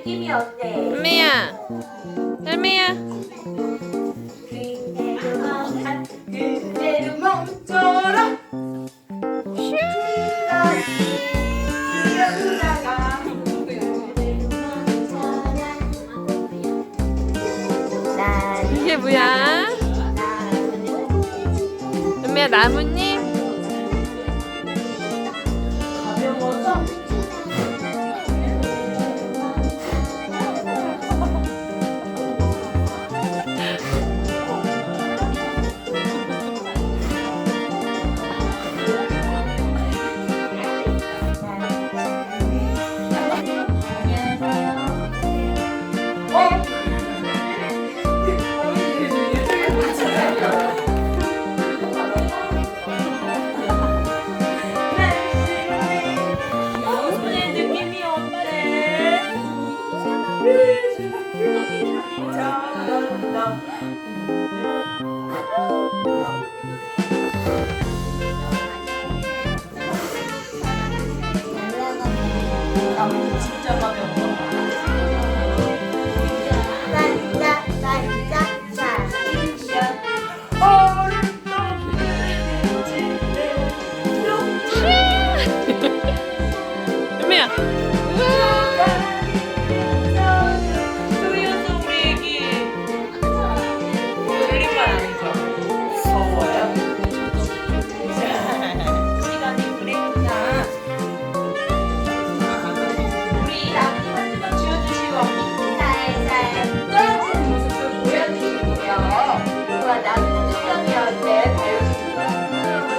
느낌이 어때? 헬미야. 헬미야. 그대로 멈춰라 이게 뭐야? 헬미야 나뭇잎 진짜 가벼워.